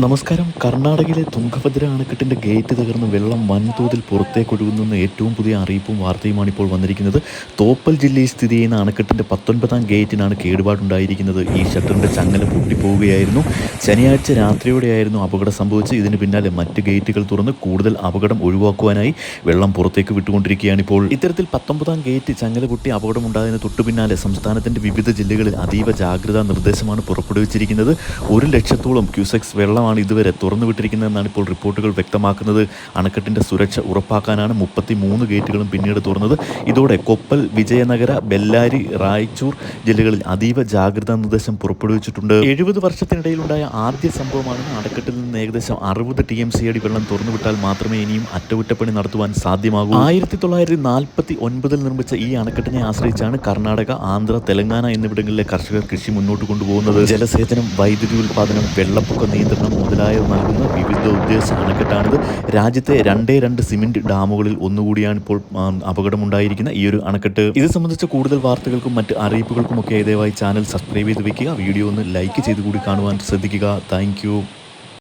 നമസ്കാരം. കർണാടകയിലെ തുംഗഭദ്ര അണക്കെട്ടിന്റെ ഗേറ്റ് തകർന്ന് വെള്ളം വൻതോതിൽ പുറത്തേക്ക് ഏറ്റവും പുതിയ അറിയിപ്പും വാർത്തയുമാണ് ഇപ്പോൾ വന്നിരിക്കുന്നത്. തോപ്പൽ ജില്ലയിൽ സ്ഥിതി ചെയ്യുന്ന അണക്കെട്ടിന്റെ പത്തൊൻപതാം ഗേറ്റിനാണ് കേടുപാടുണ്ടായിരിക്കുന്നത്. ഈ ഷട്ടറിന്റെ ചങ്ങല പൊട്ടിപ്പോവുകയായിരുന്നു. ശനിയാഴ്ച രാത്രിയോടെയായിരുന്നു അപകടം സംഭവിച്ചത്. ഇതിന് പിന്നാലെ മറ്റ് ഗേറ്റുകൾ തുറന്ന് കൂടുതൽ അപകടം ഒഴിവാക്കുവാനായി വെള്ളം പുറത്തേക്ക് വിട്ടുകൊണ്ടിരിക്കുകയാണ് ഇപ്പോൾ. ഇത്തരത്തിൽ പത്തൊമ്പതാം ഗേറ്റ് ചങ്ങല പൊട്ടി അപകടമുണ്ടായതിന് തൊട്ടു പിന്നാലെ സംസ്ഥാനത്തിന്റെ വിവിധ ജില്ലകളിൽ അതീവ ജാഗ്രതാ നിർദ്ദേശമാണ് പുറപ്പെടുവിച്ചിരിക്കുന്നത്. ഒരു ലക്ഷത്തോളം ക്യൂസെക്സ് വെള്ളമാണ് ഇതുവരെ തുറന്നു വിട്ടിരിക്കുന്നതെന്നാണ് ഇപ്പോൾ റിപ്പോർട്ടുകൾ വ്യക്തമാക്കുന്നത്. അണക്കെട്ടിന്റെ സുരക്ഷ ഉറപ്പാക്കാനാണ് മുപ്പത്തി മൂന്ന് ഗേറ്റുകളും പിന്നീട് തുറന്നത്. ഇതോടെ കൊപ്പൽ വിജയനഗര ബെല്ലാരി റായ്ചൂർ ജില്ലകളിൽ അതീവ ജാഗ്രതാ നിർദ്ദേശം പുറപ്പെടുവിച്ചിട്ടുണ്ട്. എഴുപത് വർഷത്തിനിടയിലുണ്ടായ ആദ്യ സംഭവമാണ് അണക്കെട്ടിൽ നിന്ന് ഏകദേശം അറുപത് ടി എം സി അടി വെള്ളം തുറന്നുവിട്ടാൽ മാത്രമേ ഇനിയും അറ്റകുറ്റപ്പണി നടത്തുവാൻ സാധ്യമാകൂ. ആയിരത്തി തൊള്ളായിരത്തി നാൽപ്പത്തി ഒൻപതിൽ നിർമ്മിച്ച ഈ അണക്കെട്ടിനെ ആശ്രയിച്ചാണ് കർണാടക ആന്ധ്ര തെലങ്കാന എന്നിവിടങ്ങളിലെ കർഷകർ കൃഷി മുന്നോട്ട് കൊണ്ടുപോകുന്നത്. ജലസേചനം വൈദ്യുതി ഉൽപ്പാദനം വെള്ളപ്പൊക്ക നിയന്ത്രണം മുതലായവ നൽകുന്ന വിവിധ ഉദ്ദേശ അണക്കെട്ടാണിത്. രാജ്യത്തെ രണ്ടേ രണ്ട് സിമെന്റ് ഡാമുകളിൽ ഒന്നുകൂടിയാണ് ഇപ്പോൾ അപകടമുണ്ടായിരിക്കുന്ന ഈ ഒരു അണക്കെട്ട്. ഇത് സംബന്ധിച്ച കൂടുതൽ വാർത്തകൾക്കും മറ്റ് അറിയിപ്പുകൾക്കുമൊക്കെ ദയവായി ചാനൽ സബ്സ്ക്രൈബ് ചെയ്ത് വെക്കുക. വീഡിയോ ഒന്ന് ലൈക്ക് ചെയ്ത് കൂടി കാണുവാൻ ശ്രദ്ധിക്കുക. താങ്ക്